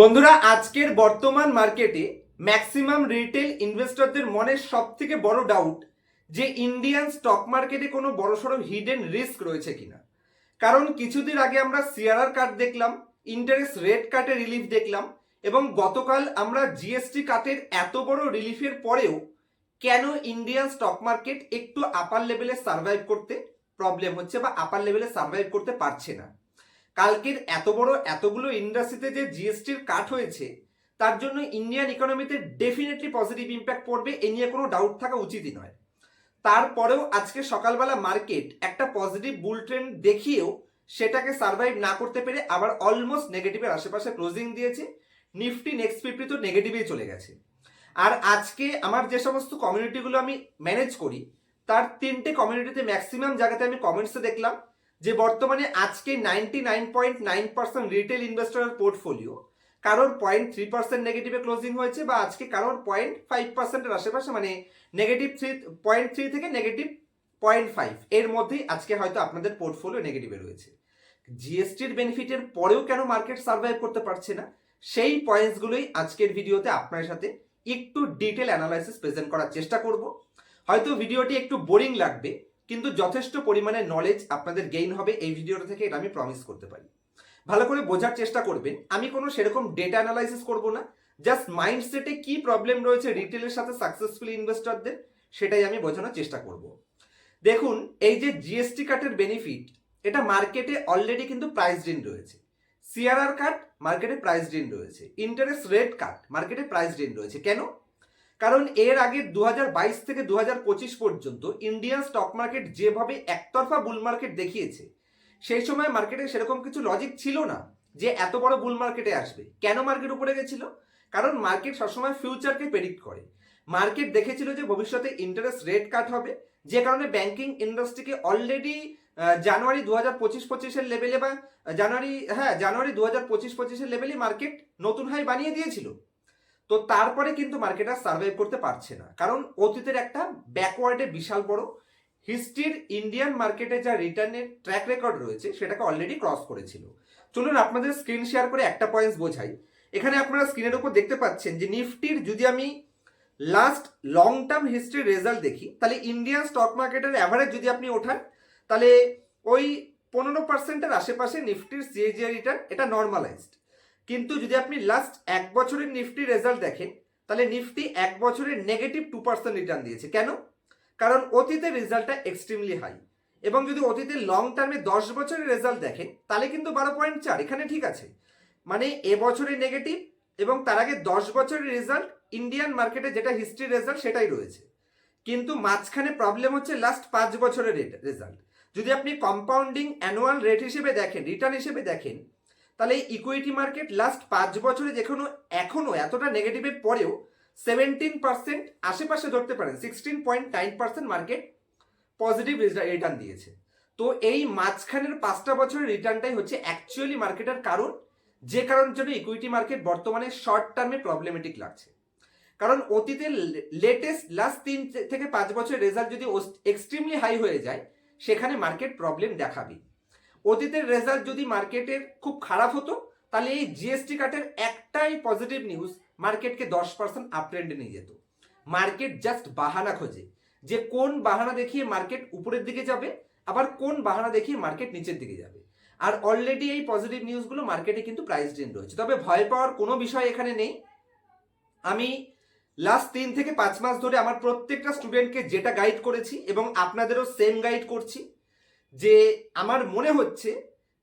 বন্ধুরা, আজকের বর্তমান মার্কেটে ম্যাক্সিমাম রিটেল ইনভেস্টরদের মনের সব থেকে বড় ডাউট যে ইন্ডিয়ান স্টক মার্কেটে কোনো বড়সড় হিডেন রিস্ক রয়েছে কিনা। কারণ কিছুদিন আগে আমরা সিআরআর কার্ড দেখলাম ইন্টারেস্ট রেট কাটে রিলিফ দেখলাম এবং গতকাল আমরা জিএসটি কাটের এত বড় রিলিফের পরেও কেন ইন্ডিয়ান স্টক মার্কেট একটু আপার লেভেলে সার্ভাইভ করতে প্রবলেম হচ্ছে বা আপার লেভেলে সার্ভাইভ করতে পারছে না। কালকের এত বড় এতগুলো ইন্ডাস্ট্রিতে যে জিএসটির কাট হয়েছে, তার জন্য ইন্ডিয়ান ইকোনমিতে ডেফিনেটলি পজিটিভ ইম্প্যাক্ট পড়বে, এ নিয়ে কোনো ডাউট থাকা উচিতই নয়। তারপরেও আজকে সকালবেলা মার্কেট একটা পজিটিভ বুল ট্রেন্ড দেখিয়েও সেটাকে সার্ভাইভ না করতে পেরে আবার অলমোস্ট নেগেটিভের আশেপাশে ক্লোজিং দিয়েছে নিফটি নেক্সট ফিফটি তো নেগেটিভেই চলে গেছে। আর আজকে আমার যে সমস্ত কমিউনিটিগুলো আমি ম্যানেজ করি, তার তিনটে কমিউনিটিতে ম্যাক্সিমাম জায়গাতে আমি কমেন্টসে দেখলাম। যে বর্তমানে আজকে ninety nine point nine percent retail ইনভেস্টরের পোর্টফোলিও কারোর পয়েন্ট থ্রি পার্সেন্ট নেগেটিভে ক্লোজিং হয়েছে বা আজকে কারোর পয়েন্ট ফাইভ পার্সেন্টের আশেপাশে মানে নেগেটিভ থ্রি পয়েন্ট থ্রি থেকে নেগেটিভ পয়েন্ট ফাইভ এর মধ্যেই আজকে হয়তো আপনাদের পোর্টফোলিও নেগেটিভে রয়েছে। জিএসটির বেনিফিটের পরেও কেন মার্কেট সার্ভাইভ করতে পারছে না? সেই পয়েন্টসগুলোই আজকের ভিডিওতে আপনার সাথে একটু ডিটেল অ্যানালাইসিস প্রেজেন্ট করার চেষ্টা করব। হয়তো ভিডিওটি একটু বোরিং লাগবে কিন্তু যথেষ্ট পরিমাণে নলেজ আপনাদের গেইন হবে এই ভিডিওটা থেকে, এটা আমি প্রমিস করতে পারি। ভালো করে বোঝার চেষ্টা করবেন। আমি কোনো সেরকম ডেটা অ্যানালাইসিস করব না। জাস্ট মাইন্ডসেটে কি প্রবলেম রয়েছে রিটেলের সাথে সাকসেসফুল ইনভেস্টরদের সেটাই আমি বোঝানোর চেষ্টা করব। দেখুন, এই যে জিএসটি কাটের বেনিফিট এটা মার্কেটে অলরেডি কিন্তু প্রাইস ইন রয়েছে। সিআরআর কাট মার্কেটে প্রাইস ইন রয়েছে। ইন্টারেস্ট রেট কাট মার্কেটে প্রাইস ইন রয়েছে। কেন? কারণ এর আগে দু হাজার বাইশ থেকে দু হাজার পঁচিশ পর্যন্ত ইন্ডিয়ান স্টক মার্কেট যেভাবে একতরফা বুল মার্কেট দেখিয়েছে, সেই সময় মার্কেটে সেরকম কিছু লজিক ছিল না যে এত বড় বুল মার্কেটে আসবে। কেন মার্কেট উপরে গেছিল? কারণ মার্কেট সবসময় ফিউচারকে প্রেডিক্ট করে। মার্কেট দেখেছিল যে ভবিষ্যতে ইন্টারেস্ট রেট কাট হবে, যে কারণে ব্যাংকিং ইন্ডাস্ট্রিকে অলরেডি জানুয়ারি দু হাজার পঁচিশ পঁচিশের লেভেলে বা জানুয়ারি হ্যাঁ জানুয়ারি দু হাজার পঁচিশ পঁচিশের লেভেলে মার্কেট নতুন হাই বানিয়ে দিয়েছিল। তো তারপরে কিন্তু মার্কেট আর সার্ভাইভ করতে পারছে না। কারণ অতীতের একটা ব্যাকওয়ার্ডে বিশাল বড় হিস্ট্রির ইন্ডিয়ান মার্কেটে যা রিটার্নের ট্র্যাক রেকর্ড রয়েছে, সেটাকে অলরেডি ক্রস করেছিল। চলুন আপনাদের স্ক্রিন শেয়ার করে একটা পয়েন্টস বোঝাই। এখানে আপনারা স্ক্রিনের উপর দেখতে পাচ্ছেন যে নিফটির যদি আমি লাস্ট লং টার্ম হিস্ট্রির রেজাল্ট দেখি, তাহলে ইন্ডিয়ান স্টক মার্কেটের অ্যাভারেজ যদি আপনি ওঠান, তাহলে ওই পনেরো পার্সেন্টের আশেপাশে নিফটির সিএজিআর রিটার্ন এটা নর্মালাইজড কিন্তু যদি আপনি লাস্ট এক বছরের নিফটি রেজাল্ট দেখেন, তাহলে নিফটি এক বছরের নেগেটিভ টু পার্সেন্ট রিটার্ন দিয়েছে। কেন? কারণ অতীতের রেজাল্টটা এক্সট্রিমলি হাই এবং যদি অতীতের লং টার্মে দশ বছরের রেজাল্ট দেখেন, তাহলে কিন্তু বারো পয়েন্ট চার, এখানে ঠিক আছে। মানে এবছরের নেগেটিভ এবং তার আগে দশ বছরের রেজাল্ট ইন্ডিয়ান মার্কেটে যেটা হিস্ট্রি রেজাল্ট সেটাই রয়েছে। কিন্তু মাঝখানে প্রবলেম হচ্ছে লাস্ট পাঁচ বছরের রেজাল্ট যদি আপনি কম্পাউন্ডিং অ্যানুয়াল রেট হিসেবে দেখেন রিটার্ন হিসেবে দেখেন তাহলে এই ইকুইটি মার্কেট লাস্ট পাঁচ বছরে যেখানে এখনও এতটা নেগেটিভের পরেও সেভেন্টিন পার্সেন্ট আশেপাশে ধরতে পারেন sixteen point nine percent market positive return দিয়েছে। তো এই মাঝখানের পাঁচটা বছরের রিটার্নটাই হচ্ছে অ্যাকচুয়ালি মার্কেটের কারণ, যে কারণের জন্য ইকুইটি মার্কেট বর্তমানে শর্ট টার্মে প্রবলেমেটিক লাগছে। কারণ অতীতে লেটেস্ট লাস্ট তিন থেকে পাঁচ বছরের রেজাল্ট যদি এক্সট্রিমলি হাই হয়ে যায়, সেখানে মার্কেট প্রবলেম দেখাবে অতীতের রেজাল্ট যদি মার্কেটের খুব খারাপ হতো, তাহলে এই জিএসটি কাটের একটাই পজিটিভ নিউজ মার্কেটকে দশ পার্সেন্ট আপট্রেন্ডে নিয়ে যেত। মার্কেট জাস্ট বাহানা খোঁজে। যে কোন বাহানা দেখিয়ে মার্কেট উপরের দিকে যাবে, আবার কোন বাহানা দেখিয়ে মার্কেট নিচের দিকে যাবে। আর অলরেডি এই পজিটিভ নিউজগুলো মার্কেটে কিন্তু প্রাইস ডিন রয়েছে। তবে ভয় পাওয়ার কোনো বিষয় এখানে নেই। আমি লাস্ট তিন থেকে পাঁচ মাস ধরে আমার প্রত্যেকটা স্টুডেন্টকে যেটা গাইড করেছি এবং আপনাদেরও সেম গাইড করছি। যে আমার মনে হচ্ছে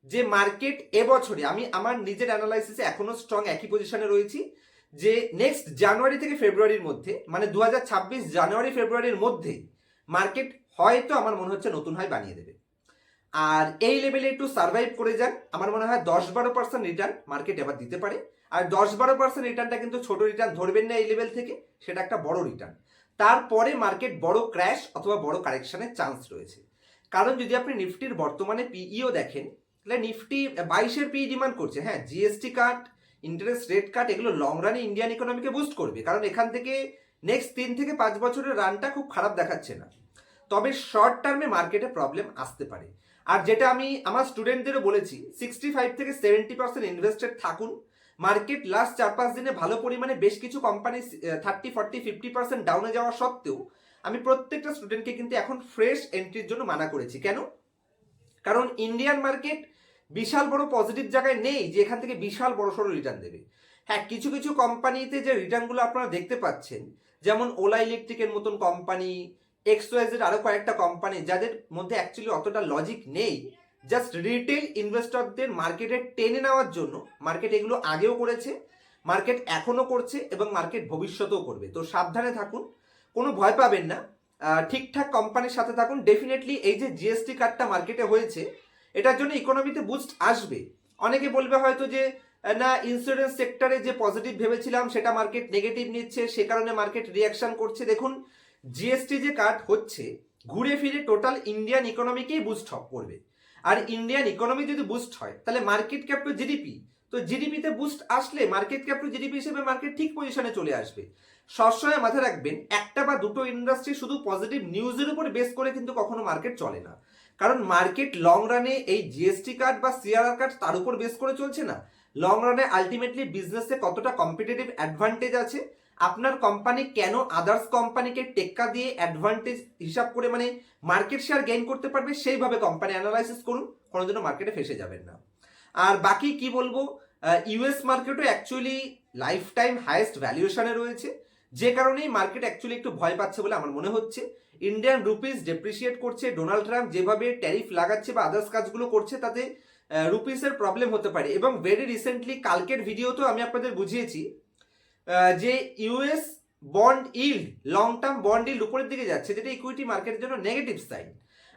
যে মার্কেট এবছরে, আমি আমার নিজের অ্যানালাইসিসে এখনও স্ট্রং একই পজিশনে রয়েছি, যে নেক্সট জানুয়ারি থেকে ফেব্রুয়ারির মধ্যে মানে দু হাজার ছাব্বিশ জানুয়ারি ফেব্রুয়ারির মধ্যে মার্কেট হয়তো আমার মনে হচ্ছে নতুন হাই বানিয়ে দেবে। আর এই লেভেলে একটু সার্ভাইভ করে যান আমার মনে হয় দশ বারো পার্সেন্ট রিটার্ন মার্কেট এবার দিতে পারে। আর দশ বারো পার্সেন্ট রিটার্নটা কিন্তু ছোট রিটার্ন ধরবেন না এই লেভেল থেকে, সেটা একটা বড় রিটার্ন তারপরে মার্কেট বড় ক্র্যাশ অথবা বড় কারেকশনের চান্স রয়েছে। কারণ যদি আপনি নিফটির বর্তমানে পিইও দেখেন, তাহলে নিফটি বাইশের পিই ডিমান্ড করছে। হ্যাঁ GST cut interest rate cut এগুলো লং রানে ইন্ডিয়ান ইকোনমিকে বুস্ট করবে। কারণ এখান থেকে নেক্সট তিন থেকে পাঁচ বছরের রানটা খুব খারাপ দেখাচ্ছে না। তবে শর্ট টার্মে মার্কেটে প্রবলেম আসতে পারে। আর যেটা আমি আমার স্টুডেন্টদেরও বলেছি সিক্সটি ফাইভ থেকে সেভেন্টি পার্সেন্ট ইনভেস্টেড থাকুন। মার্কেট লাস্ট চার পাঁচ দিনে ভালো পরিমাণে বেশ কিছু company thirty forty fifty percent ডাউনে যাওয়া সত্ত্বেও আমি প্রত্যেকটা স্টুডেন্টকে কিন্তু এখন ফ্রেশ এন্ট্রির জন্য মানা করেছি। কেন? কারণ ইন্ডিয়ান মার্কেট বিশাল বড় পজিটিভ জায়গায় নেই যে এখান থেকে বিশাল বড় সড়ো রিটার্ন দেবে। হ্যাঁ কিছু কিছু কোম্পানিতে যে রিটার্নগুলো আপনারা দেখতে পাচ্ছেন, যেমন ওলা ইলেকট্রিকের মতন কোম্পানি এক্সওয়াইজের আরও কয়েকটা কোম্পানি যাদের মধ্যে অ্যাকচুয়ালি অতটা লজিক নেই জাস্ট রিটেল ইনভেস্টরদের মার্কেটে টেনে নেওয়ার জন্য মার্কেট এগুলো আগেও করেছে মার্কেট এখনও করছে এবং মার্কেট ভবিষ্যতেও করবে। তো সাবধানে থাকুন কোনো ভয় পাবেন না। ঠিকঠাক কোম্পানির সাথে থাকুন। ডেফিনেটলি এই যে জিএসটি কার্ডটা মার্কেটে হয়েছে, এটার জন্য ইকোনমিতে বুস্ট আসবে। অনেকে বলবে হয়তো যে না ইন্স্যুরেন্স সেক্টরে যে পজিটিভ ভেবেছিলাম, সেটা মার্কেট নেগেটিভ নিচ্ছে, সে কারণে মার্কেট রিয়াকশন করছে। দেখুন জিএসটি যে কাট হচ্ছে, ঘুরে ফিরে টোটাল ইন্ডিয়ান ইকোনমিকেই বুস্ট হপ করবে। আর ইন্ডিয়ান ইকোনমি যদি বুস্ট হয়, তাহলে মার্কেট ক্যাপ টু জিডিপি তো জিডিপিতে বুস্ট আসলে মার্কেট ক্যাপ টু জিডিপি হিসেবে মার্কেট ঠিক পজিশনে চলে আসবে। সবসময় মাথায় রাখবেন, একটা বা দুটো ইন্ডাস্ট্রি শুধু পজিটিভ নিউজের উপর বেস করে কিন্তু কখনো মার্কেট চলে না। কারণ মার্কেট লং রানে এই জিএসটি কার্ড বা সিআরআর কার্ড তার উপর বেস করে চলছে না। লং রানে আলটিমেটলি বিজনেসে কতটা কম্পিটিটিভ অ্যাডভান্টেজ আছে, আপনার কোম্পানি কেন আদার্স কোম্পানিকে টেক্কা দিয়ে অ্যাডভান্টেজ হিসাব করে মানে মার্কেট শেয়ার গেইন করতে পারবে, সেইভাবে কোম্পানি অ্যানালাইসিস করুন কোনো কোনোদিনও মার্কেটে ফেসে যাবেন না। আর বাকি কি বলব ইউএস মার্কেটও অ্যাকচুয়ালি লাইফ টাইম হাইয়েস্ট ভ্যালুয়েশনে রয়েছে। যে কারণেই মার্কেট অ্যাকচুয়ালি একটু ভয় পাচ্ছে বলে আমার মনে হচ্ছে। ইন্ডিয়ান রুপিস ডেপ্রিসিয়েট করছে ডোনাল্ড ট্রাম্প যেভাবে ট্যারিফ লাগাচ্ছে বা আদার্স কাজগুলো করছে, তাতে রুপিসের প্রবলেম হতে পারে। এবং ভেরি রিসেন্টলি কালকের ভিডিওতেও আমি আপনাদের বুঝিয়েছি যে US bond yield long term bond yield উপরের দিকে যাচ্ছে, যেটা ইকুইটি মার্কেটের জন্য নেগেটিভ সাইন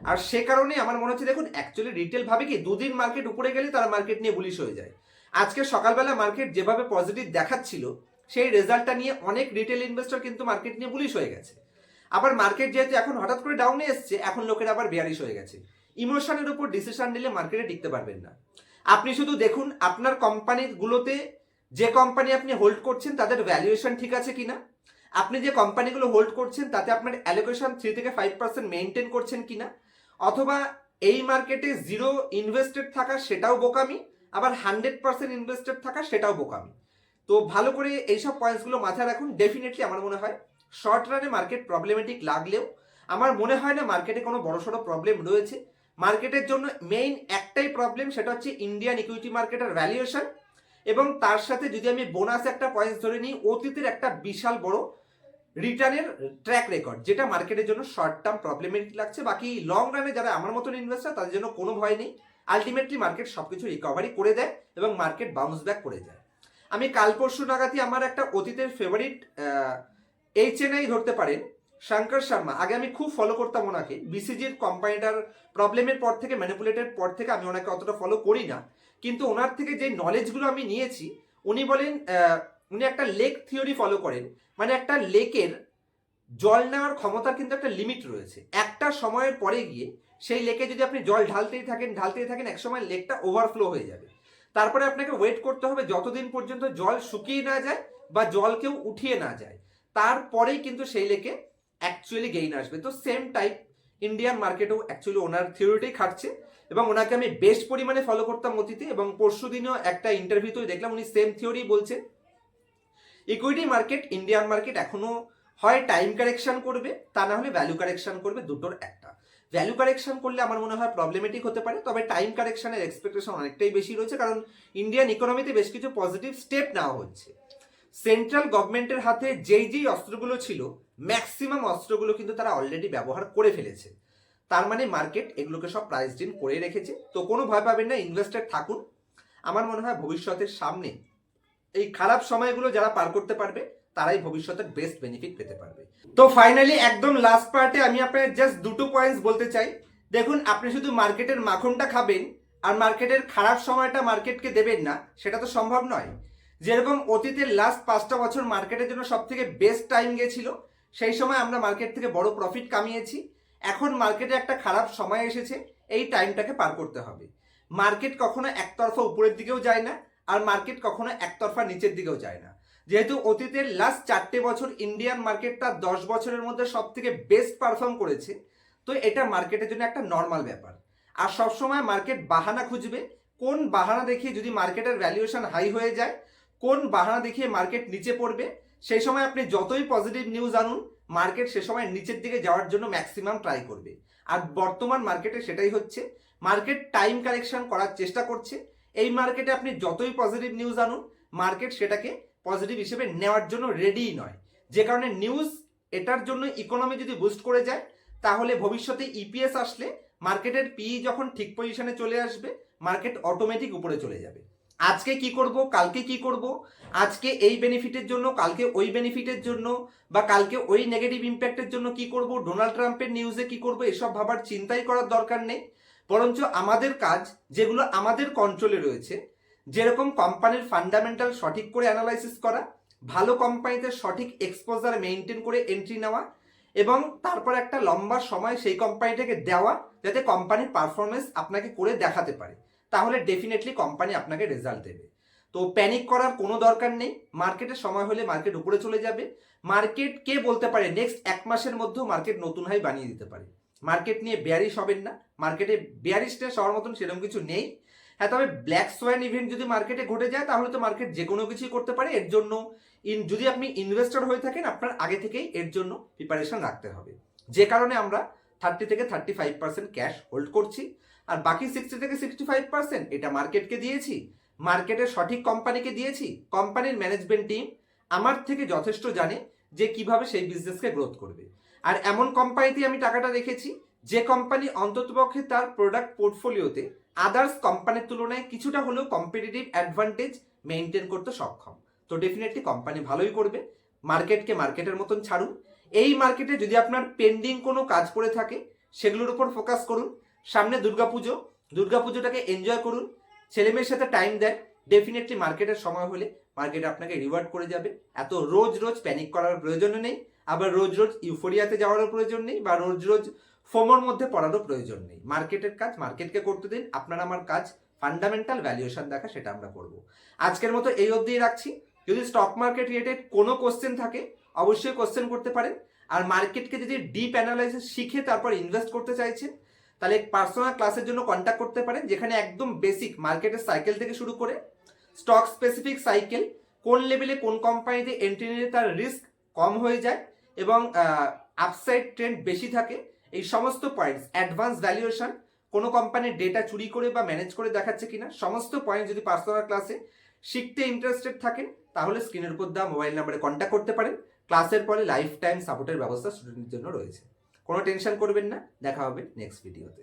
আর সে কারণে আমার মনে হচ্ছে, দেখুন অ্যাকচুয়ালি রিটেল ভাবে কি দুদিন মার্কেট উপরে গেলে তারা মার্কেট নিয়ে বুলিশ হয়ে যায়। আজকে সকালবেলা মার্কেট যেভাবে পজিটিভ দেখাচ্ছিল সেই রেজাল্টটা নিয়ে অনেক রিটেল ইনভেস্টর কিন্তু মার্কেট নিয়ে বুলিশ হয়ে গেছে। আবার মার্কেট যেহেতু এখন হঠাৎ করে ডাউনে এসছে, এখন লোকের আবার বেয়ারিশ হয়ে গেছে। ইমোশনের উপর ডিসিশন নিলে মার্কেটে টিকতে পারবেন না। আপনি শুধু দেখুন আপনার কোম্পানিগুলোতে যে কোম্পানি আপনি হোল্ড করছেন, তাদের ভ্যালুয়েশন ঠিক আছে কিনা? আপনি যে কোম্পানিগুলো হোল্ড করছেন, তাতে আপনার অ্যালোকেশন থ্রি থেকে ফাইভ পার্সেন্ট মেনটেন করছেন কিনা? অথবা এই মার্কেটে জিরো ইনভেস্টেড থাকা সেটাও বোকামি, আবার হান্ড্রেড পার্সেন্ট ইনভেস্টেড থাকা সেটাও বোকামি। তো ভালো করে এইসব পয়েন্টসগুলো মাথায় রাখুন। ডেফিনেটলি আমার মনে হয় শর্ট রানে মার্কেট প্রবলেমেটিক লাগলেও আমার মনে হয় না মার্কেটে কোনো বড়সড় প্রবলেম রয়েছে। মার্কেটের জন্য মেইন একটাই প্রবলেম সেটা হচ্ছে ইন্ডিয়ান ইকুইটি মার্কেটের ভ্যালুয়েশন এবং তার সাথে যদি আমি বোনাস একটা পয়েন্ট ধরে নিই, অতীতের একটা বিশাল বড় রিটার্নের ট্র্যাক রেকর্ড যেটা মার্কেটের জন্য শর্ট টার্ম প্রবলেমেটিক লাগছে। বাকি লং রানে যারা আমার মতন ইনভেস্টার তাদের জন্য কোনো ভয় নেই। আলটিমেটলি মার্কেট সবকিছু রিকভারি করে দেয় এবং মার্কেট বাউন্স ব্যাক করে যায় আমি কাল পরশু নাগাদই আমার একটা অতীতের ফেভারিট এইচ এনআই ধরতে পারেন, শঙ্কর শর্মা। আগে আমি খুব ফলো করতাম ওনাকে। বিসিজির কোম্পানিটার প্রবলেমের পর থেকে ম্যানিপুলেটের পর থেকে আমি ওনাকে অতটা ফলো করি না। কিন্তু ওনার থেকে যে নলেজগুলো আমি নিয়েছি, উনি বলেন উনি একটা লেক থিওরি ফলো করেন। মানে একটা লেকের জল নেওয়ার ক্ষমতার কিন্তু একটা লিমিট রয়েছে। একটা সময়ের পরে গিয়ে সেই লেকে যদি আপনি জল ঢালতেই থাকেন ঢালতেই থাকেন, একসময় লেকটা ওভারফ্লো হয়ে যাবে। তারপরে আপনাকে ওয়েট করতে হবে যতদিন পর্যন্ত জল শুকিয়ে না যায় বা জল কেউ উঠিয়ে না যায়। তারপরেই কিন্তু সেই লেকে অ্যাকচুয়ালি গেইন আসবে। তো সেম টাইপ ইন্ডিয়ান মার্কেটেও অ্যাকচুয়ালি ওনার থিওরিটাই খাটছে এবং ওনাকে আমি বেশ পরিমাণে ফলো করতাম অতীতে এবং পরশু দিনেও একটা ইন্টারভিউতে দেখলাম উনি সেম থিওরি বলছেন ইকুইটি মার্কেট ইন্ডিয়ান মার্কেট এখনও হয় টাইম কারেকশন করবে, তা না হলে ভ্যালু কারেকশন করবে দুটোর একটা। ভ্যালু কারেকশন করলে আমার মনে হয় প্রবলেমেটিক হতে পারে, তবে টাইম কারেকশনের এক্সপেকটেশন অনেকটাই বেশি রয়েছে, কারণ ইন্ডিয়ান ইকোনমিতে বেশ কিছু পজিটিভ স্টেপ নেওয়া হচ্ছে। সেন্ট্রাল গভর্নমেন্টের হাতে যেই যেই অস্ত্রগুলো ছিল ম্যাক্সিমাম অস্ত্রগুলো কিন্তু তারা অলরেডি ব্যবহার করে ফেলেছে। তার মানে মার্কেট এগুলোকে সব প্রাইস ডিন করে রেখেছে। তো কোনো ভয় পাবেন না ইনভেস্টেড থাকুন। আমার মনে হয় ভবিষ্যতের সামনে এই খারাপ সময়গুলো যারা পার করতে পারবে তারাই ভবিষ্যতের বেস্ট বেনিফিট পেতে পারবে। তো ফাইনালি একদম লাস্ট পার্টে আমি আপনার জাস্ট দুটো পয়েন্টস বলতে চাই। দেখুন, আপনি শুধু মার্কেটের মাখনটা খাবেন আর মার্কেটের খারাপ সময়টা মার্কেটকে দেবেন না, সেটা তো সম্ভব নয়। যেরকম অতীতের লাস্ট পাঁচটা বছর মার্কেটের জন্য সব থেকে বেস্ট টাইম গেছিল সেই সময় আমরা মার্কেট থেকে বড় প্রফিট কামিয়েছি। এখন মার্কেটে একটা খারাপ সময় এসেছে, এই টাইমটাকে পার করতে হবে। মার্কেট কখনো একতরফা উপরের দিকেও যায় না, আর মার্কেট কখনো একতরফা নিচের দিকেও যায় না। যেহেতু অতীতের লাস্ট চারটে বছর ইন্ডিয়ান মার্কেটটা দশ বছরের মধ্যে সব থেকে বেস্ট পারফর্ম করেছে, তো এটা মার্কেটের জন্য একটা নর্মাল ব্যাপার। আর সবসময় মার্কেট বাহানা খুঁজবে, কোন বাহানা দেখিয়ে যদি মার্কেটের ভ্যালুয়েশন হাই হয়ে যায়, কোন বাহানা দেখিয়ে মার্কেট নিচে পড়বে, সেই সময় আপনি যতই পজিটিভ নিউজ আনুন মার্কেট সে সময় নিচের দিকে যাওয়ার জন্য ম্যাক্সিমাম ট্রাই করবে। আর বর্তমান মার্কেটে সেটাই হচ্ছে মার্কেট টাইম কালেকশন করার চেষ্টা করছে। এই মার্কেটে আপনি যতই পজিটিভ নিউজ আনুন মার্কেট সেটাকে পজিটিভ হিসেবে নেওয়ার জন্য রেডিই নয়। যে কারণে নিউজ এটার জন্য ইকোনমি যদি বুস্ট করে যায়, তাহলে ভবিষ্যতে ইপিএস আসলে মার্কেটের পিই যখন ঠিক পজিশনে চলে আসবে মার্কেট অটোমেটিক উপরে চলে যাবে। আজকে কি করব, কালকে কি করব, আজকে এই বেনিফিটের জন্য, কালকে ওই বেনিফিটের জন্য, বা কালকে ওই নেগেটিভ ইম্প্যাক্টের জন্য কি করব ডোনাল্ড ট্রাম্পের নিউজে কি করব, এসব ভাবার চিন্তাই করার দরকার নেই। বরঞ্চ আমাদের কাজ, যেগুলো আমাদের কন্ট্রোলে রয়েছে যেরকম কোম্পানির ফান্ডামেন্টাল সঠিক করে অ্যানালাইসিস করা, ভালো কোম্পানিতে সঠিক এক্সপোজার মেনটেন করে এন্ট্রি নেওয়া এবং তারপর একটা লম্বা সময় সেই কোম্পানিটাকে দেওয়া যাতে কোম্পানির পারফরমেন্স আপনাকে করে দেখাতে পারে। তাহলে ডেফিনেটলি কোম্পানি আপনাকে রেজাল্ট দেবে। তো প্যানিক করার কোনো দরকার নেই। মার্কেটের সময় হলে মার্কেট উপরে চলে যাবে। মার্কেট কে বলতে পারে? নেক্সট এক মাসের মধ্যেও মার্কেট নতুন হাই বানিয়ে দিতে পারে। মার্কেট নিয়ে বেয়ারিশ হবেন না। মার্কেটে বেয়ারিশনেস হওয়ার মতন সেরকম কিছু নেই। হ্যাঁ তবে ব্ল্যাক সোয়ান ইভেন্ট যদি মার্কেটে ঘটে যায়, তাহলে তো মার্কেট যে কোনো কিছুই করতে পারে। এর জন্য ইন যদি আপনি ইনভেস্টর হয়ে থাকেন, আপনার আগে থেকেই এর জন্য প্রিপারেশন রাখতে হবে। যে কারণে আমরা থার্টি থেকে thirty five percent cash hold করছি। আর বাকি সিক্সটি থেকে সিক্সটি ফাইভ পার্সেন্ট এটা মার্কেটকে দিয়েছি। মার্কেটের সঠিক কোম্পানিকে দিয়েছি। কোম্পানির ম্যানেজমেন্ট টিম আমার থেকে যথেষ্ট জানে যে কীভাবে সেই বিজনেসকে গ্রোথ করবে। আর এমন কোম্পানিতে আমি টাকাটা রেখেছি, যে কোম্পানি অন্ততপক্ষে তার প্রোডাক্ট পোর্টফোলিওতে আদার্স কোম্পানির তুলনায় কিছুটা হলেও কম্পিটিটিভ অ্যাডভান্টেজ মেনটেন করতে সক্ষম। তো ডেফিনেটলি কোম্পানি ভালোই করবে। মার্কেটকে মার্কেটের মতন ছাড়ুন। এই মার্কেটে যদি আপনার পেন্ডিং কোনো কাজ পড়ে থাকে, সেগুলোর উপর ফোকাস করুন। সামনে দুর্গাপুজো। দুর্গাপুজোটাকে এনজয় করুন। ছেলেমেয়ের সাথে টাইম দেন। ডেফিনেটলি মার্কেটের সময় হলে মার্কেট আপনাকে রিওয়ার্ড করে যাবে। এত রোজ রোজ প্যানিক করার প্রয়োজন নেই। আবার রোজ রোজ ইউফোরিয়াতে যাওয়ারও প্রয়োজন নেই বা রোজ রোজ ফোমোর মধ্যে পড়ারও প্রয়োজন নেই। মার্কেটের কাজ, মার্কেটকে করতে দিন। আপনার আমার কাজ ফান্ডামেন্টাল ভ্যালুয়েশন দেখা, সেটা আমরা করব। আজকের মতো এই অবধিই রাখছি। যদি স্টক মার্কেট রিলেটেড কোনো কোশ্চেন থাকে, অবশ্যই কোশ্চেন করতে পারেন। আর মার্কেটকে যদি ডিপ অ্যানালাইসিস শিখে তারপর ইনভেস্ট করতে চাইছেন, তাহলে পার্সোনাল ক্লাসের জন্য কন্ট্যাক্ট করতে পারেন, যেখানে একদম বেসিক মার্কেটের সাইকেল থেকে শুরু করে স্টক স্পেসিফিক সাইকেল কোন লেভেলে কোন কোম্পানিতে এন্ট্রি নিলে তার রিস্ক কম হয়ে যায় এবং আপসাইড ট্রেন্ড বেশি থাকে। এই সমস্ত পয়েন্টস অ্যাডভান্স ভ্যালুয়েশন কোনো কোম্পানির ডেটা চুরি করে বা ম্যানেজ করে দেখাচ্ছে কিনা, সমস্ত পয়েন্ট যদি পার্সোনাল ক্লাসে শিখতে ইন্টারেস্টেড থাকেন, তাহলে স্ক্রিনের উপর দেওয়া মোবাইল নাম্বারে কন্ট্যাক্ট করতে পারেন। ক্লাসের পরে লাইফ টাইম সাপোর্টের ব্যবস্থা স্টুডেন্টের জন্য রয়েছে। কোনো টেনশন করবেন না, দেখা হবে নেক্সট ভিডিওতে